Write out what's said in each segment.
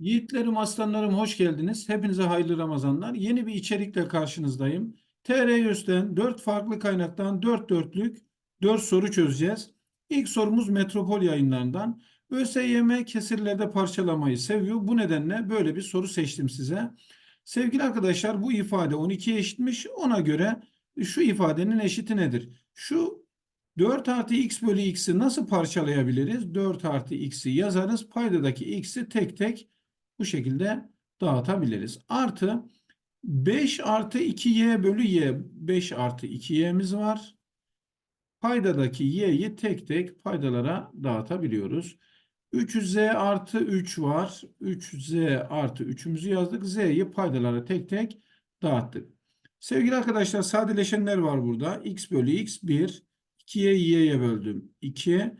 Yiğitlerim, aslanlarım hoş geldiniz. Hepinize hayırlı Ramazanlar. Yeni bir içerikle karşınızdayım. TR100'den 4 farklı kaynaktan 4 dörtlük 4 soru çözeceğiz. İlk sorumuz Metropol yayınlarından. ÖSYM kesirlerde parçalamayı seviyor. Bu nedenle böyle bir soru seçtim size. Sevgili arkadaşlar bu ifade 12'ye eşitmiş. Ona göre şu ifadenin eşiti nedir? Şu 4 artı x bölü x'i nasıl parçalayabiliriz? 4 artı x'i yazarız. Paydadaki x'i tek tek bu şekilde dağıtabiliriz. Artı 5 artı 2y bölü y. 5 artı 2y'miz var. Paydadaki y'yi tek tek paydalara dağıtabiliyoruz. 3z artı 3 var. 3z artı 3'ümüzü yazdık. z'yi paydalara tek tek dağıttık. Sevgili arkadaşlar sadeleşenler var burada. x bölü x 1. 2'ye y'ye böldüm 2.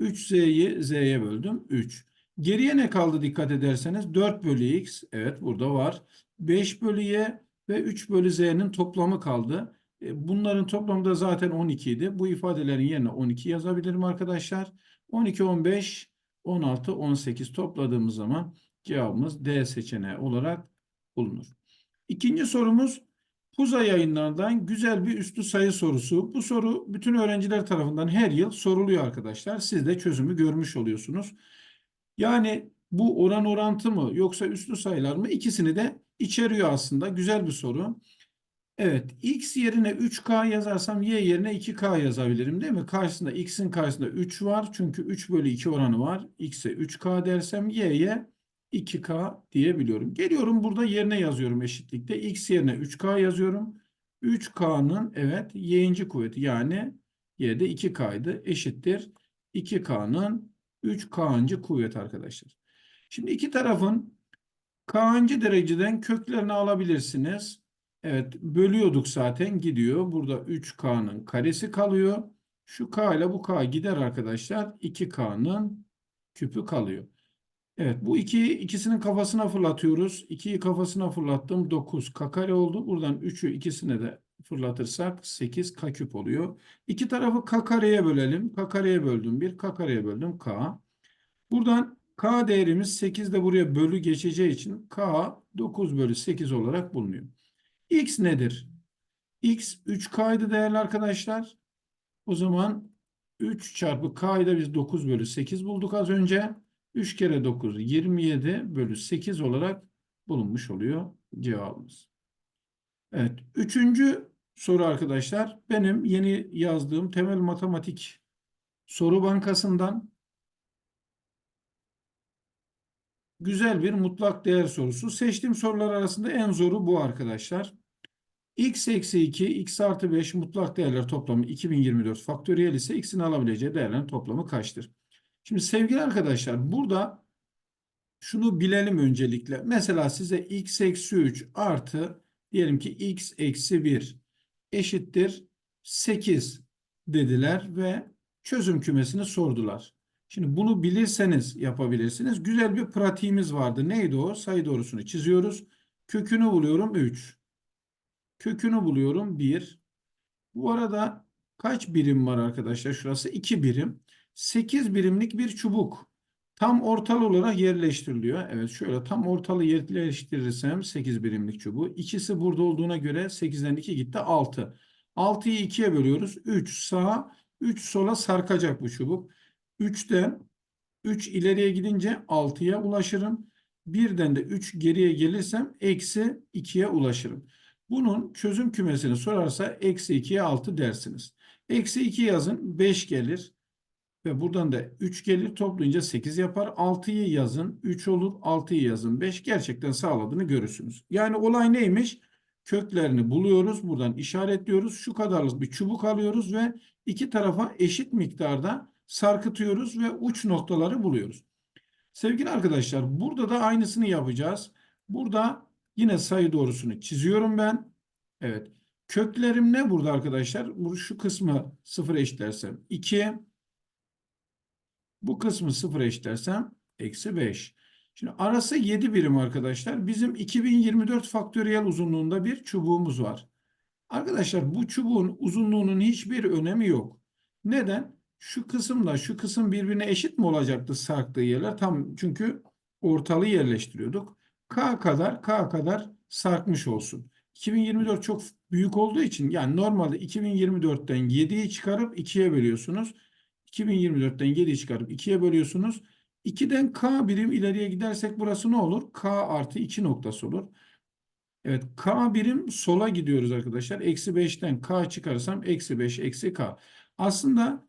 3z'yi z'ye böldüm 3. Geriye ne kaldı dikkat ederseniz 4 bölü x evet burada var. 5 bölü y ve 3 bölü z'nin toplamı kaldı. E, Bunların toplamı da zaten 12 idi. Bu ifadelerin yerine 12 yazabilirim arkadaşlar. 12, 15, 16, 18 topladığımız zaman cevabımız D seçeneği olarak bulunur. İkinci sorumuz Puza yayınlarından güzel bir üstü sayı sorusu. Bu soru bütün öğrenciler tarafından her yıl soruluyor arkadaşlar. Siz de çözümü görmüş oluyorsunuz. Yani bu oran orantı mı yoksa üslü sayılar mı ikisini de içeriyor aslında. Güzel bir soru. Evet, x yerine 3k yazarsam y yerine 2k yazabilirim değil mi? Karşısında x'in karşısında 3 var. Çünkü 3 bölü 2 oranı var. x'e 3k dersem y'ye 2k diyebiliyorum. Geliyorum burada yerine yazıyorum eşitlikte. x yerine 3k yazıyorum. 3k'nın evet y'inci kuvveti yani y'de 2k'ydı eşittir. 2k'nın 3k'ncı kuvvet arkadaşlar. Şimdi iki tarafın k'ncı dereceden köklerini alabilirsiniz. Evet bölüyorduk zaten gidiyor. Burada 3k'nın karesi kalıyor. Şu k ile bu k gider arkadaşlar. 2k'nın küpü kalıyor. Evet bu iki ikisinin kafasına fırlatıyoruz. 2'yi kafasına fırlattım 9 k kare oldu. Buradan 3'ü ikisine de fırlatırsak 8 k küp oluyor. İki tarafı k kareye bölelim. k kareye böldüm 1 k kareye böldüm k. Buradan k değerimiz 8 de buraya bölü geçeceği için k 9 bölü 8 olarak bulunuyor. x nedir? x 3k'ydı değerli arkadaşlar. O zaman 3 çarpı k'yı da biz 9 bölü 8 bulduk az önce. 3 kere 9 27 bölü 8 olarak bulunmuş oluyor cevabımız. Evet. Üçüncü soru arkadaşlar. Benim yeni yazdığım temel matematik soru bankasından güzel bir mutlak değer sorusu. Seçtiğim sorular arasında en zoru bu arkadaşlar. x eksi 2, x artı 5 mutlak değerler toplamı 2024 faktöriyel ise x'in alabileceği değerlerin toplamı kaçtır? Şimdi sevgili arkadaşlar burada şunu bilelim öncelikle. Mesela size x eksi 3 artı diyelim ki x eksi 1 eşittir 8 dediler ve çözüm kümesini sordular. Şimdi bunu bilirseniz yapabilirsiniz. Güzel bir pratiğimiz vardı. Neydi o? Sayı doğrusunu çiziyoruz. Kökünü buluyorum 3. Kökünü buluyorum 1. Bu arada kaç birim var arkadaşlar? Şurası 2 birim. 8 birimlik bir çubuk tam ortalı olarak yerleştiriliyor. Evet şöyle tam ortalı yerleştirirsem 8 birimlik çubuğu. İkisi burada olduğuna göre 8'den 2 gitti 6. 6'yı 2'ye bölüyoruz. 3 sağa 3 sola sarkacak bu çubuk. 3'ten 3 ileriye gidince 6'ya ulaşırım. Birden de 3 geriye gelirsem eksi 2'ye ulaşırım. Bunun çözüm kümesini sorarsa eksi 2'ye 6 dersiniz. Eksi 2 yazın 5 gelir. Ve buradan da 3 gelir toplayınca 8 yapar. 6'yı yazın 3 olur. 6'yı yazın 5. Gerçekten sağladığını görürsünüz. Yani olay neymiş? Köklerini buluyoruz. Buradan işaretliyoruz. Şu kadarlık bir çubuk alıyoruz ve iki tarafa eşit miktarda sarkıtıyoruz ve uç noktaları buluyoruz. Sevgili arkadaşlar burada da aynısını yapacağız. Burada yine sayı doğrusunu çiziyorum ben. Evet. Köklerim ne burada arkadaşlar? Şu kısmı sıfır eşitlersem 2. Bu kısmı sıfır eşitlersem eksi 5. Şimdi arası 7 birim arkadaşlar. Bizim 2024 faktöriyel uzunluğunda bir çubuğumuz var. Arkadaşlar bu çubuğun uzunluğunun hiçbir önemi yok. Neden? Şu kısımla şu kısım birbirine eşit mi olacaktı sarktığı yerler? Tam çünkü ortalığı yerleştiriyorduk. K kadar K kadar sarkmış olsun. 2024 çok büyük olduğu için yani normalde 2024'ten 7'yi çıkarıp 2'ye bölüyorsunuz. 2024'ten 7'yi çıkarıp 2'ye bölüyorsunuz. 2'den K birim ileriye gidersek burası ne olur? K artı 2 noktası olur. Evet K birim sola gidiyoruz arkadaşlar. Eksi 5'ten K çıkarırsam eksi 5 eksi K. Aslında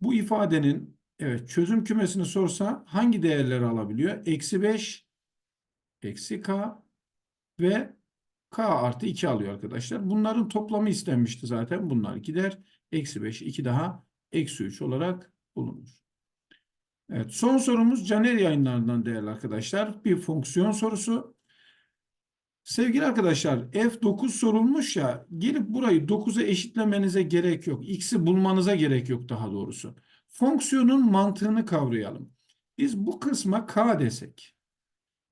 bu ifadenin evet çözüm kümesini sorsa hangi değerleri alabiliyor? Eksi 5 eksi K ve K artı 2 alıyor arkadaşlar. Bunların toplamı istenmişti zaten. Bunlar gider. Eksi 5 2 daha eksi 3 olarak bulunur. Evet son sorumuz Caner yayınlarından değerli arkadaşlar. Bir fonksiyon sorusu. Sevgili arkadaşlar F9 sorulmuş ya gelip burayı 9'a eşitlemenize gerek yok. X'i bulmanıza gerek yok daha doğrusu. Fonksiyonun mantığını kavrayalım. Biz bu kısma K desek.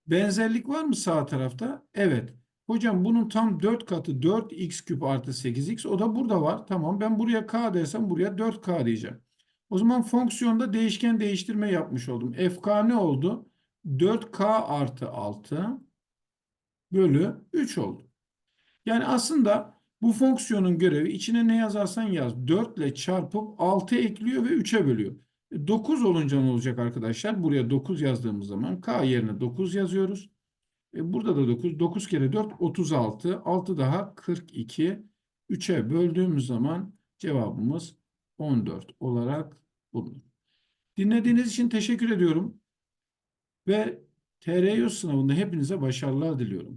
Benzerlik var mı sağ tarafta? Evet. Hocam bunun tam 4 katı 4x küp artı 8x o da burada var. Tamam ben buraya k dersem buraya 4k diyeceğim. O zaman fonksiyonda değişken değiştirme yapmış oldum. fk ne oldu? 4k artı 6 bölü 3 oldu. Yani aslında bu fonksiyonun görevi içine ne yazarsan yaz 4 ile çarpıp 6 ekliyor ve 3'e bölüyor. 9 olunca ne olacak arkadaşlar? Buraya 9 yazdığımız zaman k yerine 9 yazıyoruz. E burada da 9. 9 kere 4 36. 6 daha 42. 3'e böldüğümüz zaman cevabımız 14 olarak bulunur. Dinlediğiniz için teşekkür ediyorum. Ve TRY sınavında hepinize başarılar diliyorum.